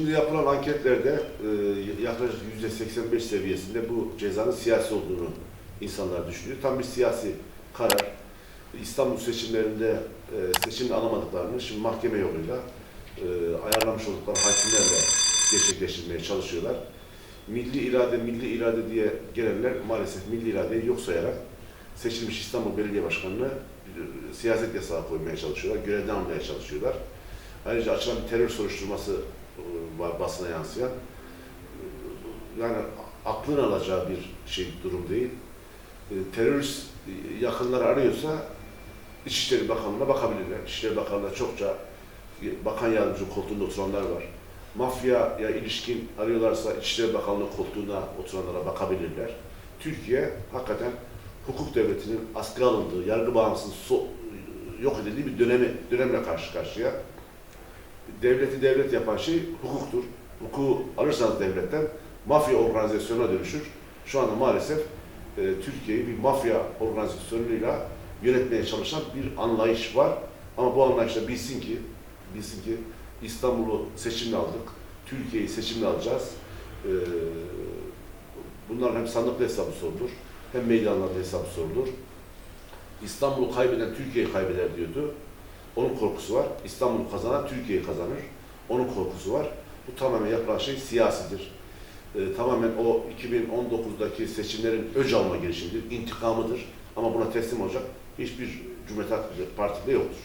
Şimdi yapılan anketlerde e, yaklaşık yüzde 85 seviyesinde bu cezanın siyasi olduğunu insanlar düşünüyor. Tam bir siyasi karar. İstanbul seçimlerinde e, seçimde alamadıklarını şimdi mahkeme yoluyla e, ayarlamış oldukları hakimlerle gerçekleştirmeye çalışıyorlar. Milli irade, milli irade diye gelenler maalesef milli iradeyi yok sayarak seçilmiş İstanbul Belediye Başkanı'nı e, siyaset yasağı koymaya çalışıyorlar, görevden almaya çalışıyorlar. Ayrıca açılan bir terör soruşturması basına yansıyan. E, Yani aklın alacağı bir şey durum değil. E, Terörist e, yakınları arıyorsa İçişleri Bakanlığı'na bakabilirler. İçişleri Bakanlığı'na çokça e, bakan yardımcı koltuğunda oturanlar var. Mafyaya ilişkin arıyorlarsa İçişleri Bakanlığı koltuğuna oturanlara bakabilirler. Türkiye hakikaten hukuk devletinin askıya alındığı, yargı bağımsızlığının so- yok edildiği bir dönemi, dönemle karşı karşıya devleti devlet yapan şey hukuktur. Hukuku alırsanız devletten mafya organizasyonuna dönüşür. Şu anda maalesef e, Türkiye'yi bir mafya organizasyonuyla yönetmeye çalışan bir anlayış var. Ama bu anlayışla bilsin ki, bilsin ki İstanbul'u seçimle aldık, Türkiye'yi seçimle alacağız. E, bunların hem sandıklı hesabı sorulur, hem meydanlarda hesabı sorulur. İstanbul'u kaybeden Türkiye'yi kaybeder diyordu. Onun korkusu var. İstanbul'u kazanan Türkiye'yi kazanır. Onun korkusu var. Bu tamamen yapılan şey siyasidir. Ee, tamamen o 2019'daki seçimlerin öc alma girişimidir, intikamıdır. Ama buna teslim olacak hiçbir Cumhuriyet Halk Partisi'nde yoktur.